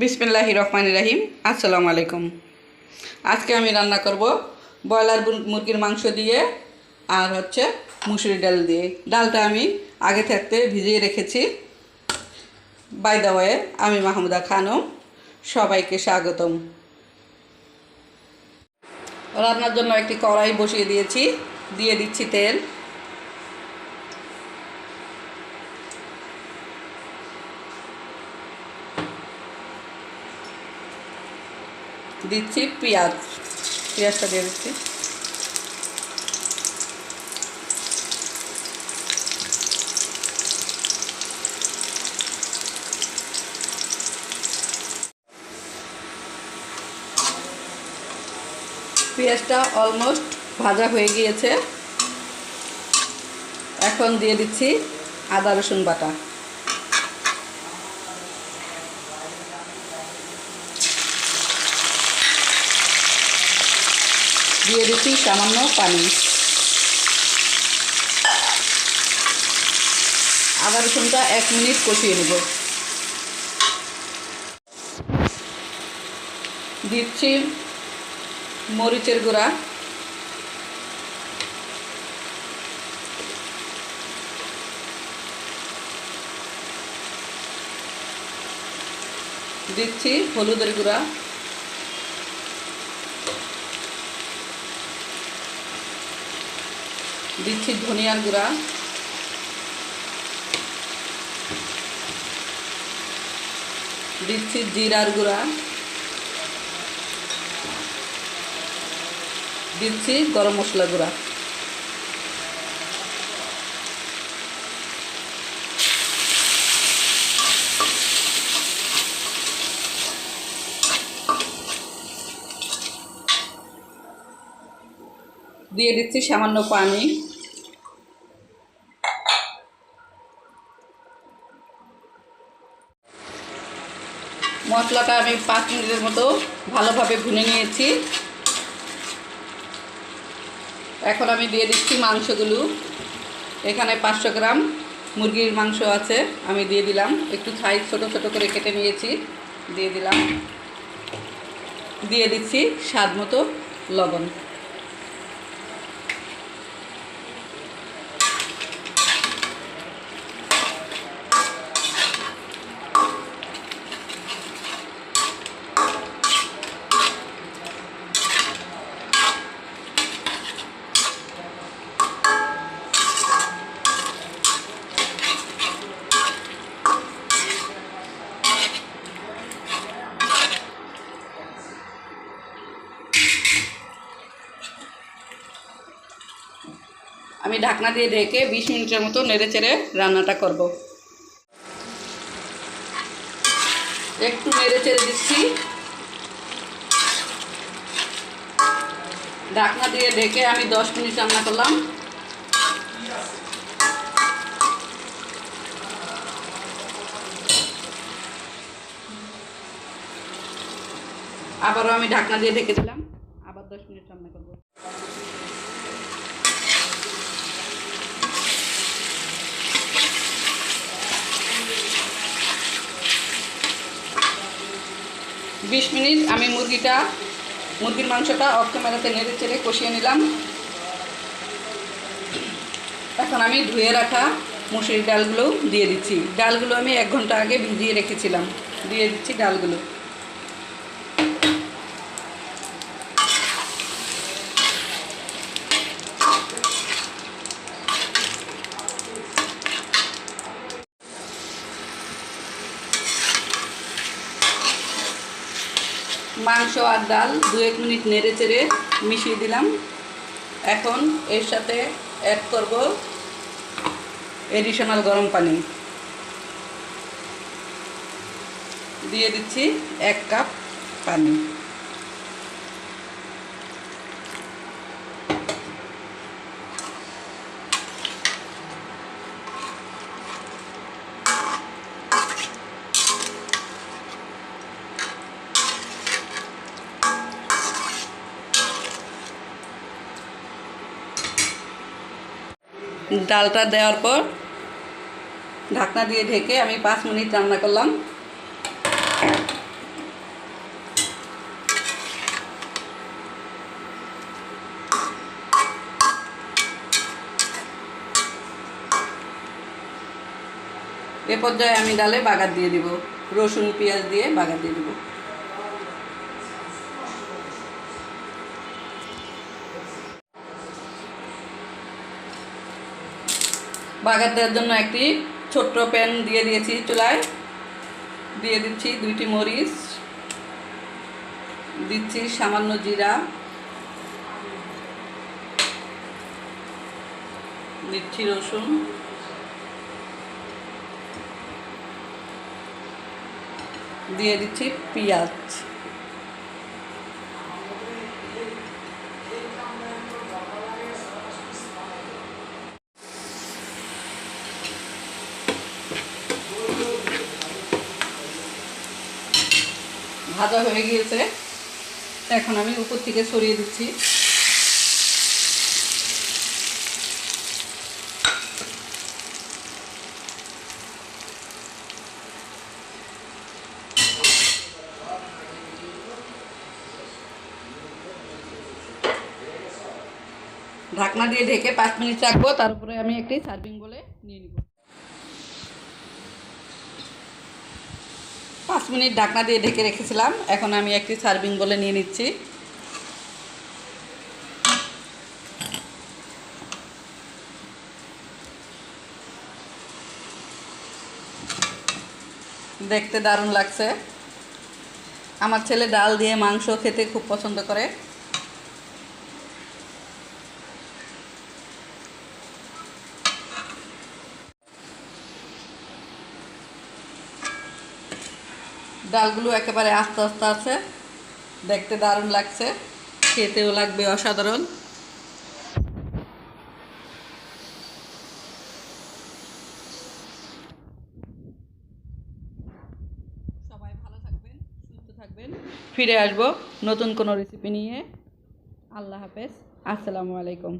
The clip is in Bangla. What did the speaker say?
বিসমিল্লাহ রহমান রাহিম আসসালামু আলাইকুম আজকে আমি রান্না করব ব্রয়লার মুরগির মাংস দিয়ে আর হচ্ছে মুসুরি ডাল দিয়ে। ডালটা আমি আগে থাকতে ভিজিয়ে রেখেছি। বাই ওয়ে আমি মাহমুদা খানম। সবাইকে স্বাগতম। রান্নার জন্য একটি কড়াই বসিয়ে দিয়েছি। দিয়ে দিচ্ছি তেল। দিচ্ছি পেঁয়াজ, পেঁয়াজটা দিয়ে দিচ্ছি। পেঁয়াজটা অলমোস্ট ভাজা হয়ে গিয়েছে। এখন দিয়ে দিচ্ছি আদা রসুন বাটা। দিয়ে দিচ্ছি সামান্য পানি। আদা রসুনটা এক মিনিট কষিয়ে নেব। দিচ্ছি মরিচের গুঁড়া। দিচ্ছি হলুদের গুঁড়া। দিচ্ছি ধনিয়ার গুঁড়া। দিচ্ছি জিরার গুঁড়া। দিচ্ছি গরম মশলা গুঁড়া। দিয়ে দিচ্ছি সামান্য পানি। মশলাটা আমি পাঁচ মিনিটের মতো ভালোভাবে ভুনে নিয়েছি। এখন আমি দিয়ে দিচ্ছি মাংসগুলো। এখানে পাঁচশো গ্রাম মুরগির মাংস আছে, আমি দিয়ে দিলাম। একটু সাইজ ছোটো ছোটো করে কেটে নিয়েছি, দিয়ে দিলাম। দিয়ে দিচ্ছি স্বাদ মতো লবণ। আমি ঢাকনা দিয়ে ঢেকে বিশ মিনিটের মতো নেড়ে চেড়ে রান্নাটা করব। একটু নেড়ে চেড়ে দিচ্ছি। ঢাকনা দিয়ে ঢেকে আমি দশ মিনিট রান্না করলাম। আবারও আমি ঢাকনা দিয়ে ঢেকে দিলাম। আবার দশ মিনিট রান্না করব। বিশ মিনিট আমি মুরগিটা, মুরগির মাংসটা অর্থ মেলাতে নেড়ে চেড়ে কষিয়ে নিলাম। এখন আমি ধুয়ে রাখা মুসুরির ডালগুলো দিয়ে দিচ্ছি। ডালগুলো আমি এক ঘণ্টা আগে ভিজিয়ে রেখেছিলাম। দিয়ে দিচ্ছি ডালগুলো। মাংস আর ডাল দু এক মিনিট নেড়ে চেড়ে মিশিয়ে দিলাম। এখন এর সাথে অ্যাড করব এডিশনাল গরম পানি। দিয়ে দিচ্ছি এক কাপ পানি। ডালটা দেওয়ার পর ঢাকনা দিয়ে ঢেকে আমি পাঁচ মিনিট রান্না করলাম। এ পর্যায়ে আমি ডালে বাগার দিয়ে দিব। রসুন, পেঁয়াজ দিয়ে বাগার দিয়ে দেবো। দেওয়ার জন্য একটি ছোট্ট প্যান দিয়ে দিয়েছি চুলায়। দিয়ে দিচ্ছি দুইটি মরিচ, দিচ্ছি সামান্য জিরা দিচ্ছি রসুন, দিয়ে দিচ্ছি পেঁয়াজ। ভাজা হয়ে গিয়েছে। এখন আমি উপর থেকে সরিয়ে দিচ্ছি। ঢাকনা দিয়ে ঢেকে পাঁচ মিনিট রাখব, তারপরে আমি একটি সার্ভিং বলে নিয়ে নিব। পাঁচ মিনিট ঢাকনা দিয়ে ঢেকে রেখেছিলাম। এখন আমি একটি সার্ভিং বলে নিয়ে নিচ্ছি। দেখতে দারুণ লাগছে। আমার ছেলে ডাল দিয়ে মাংস খেতে খুব পছন্দ করে। ডালগুলো একেবারে আস্তে আস্তে আছে। দেখতে দারুণ লাগছে। খেতেও লাগবে অসাধারণ। সবাই ভালো থাকবেন, সুস্থ থাকবেন। ফিরে আসব নতুন কোনো রেসিপি নিয়ে। আল্লাহ হাফেজ। আসসালামু আলাইকুম।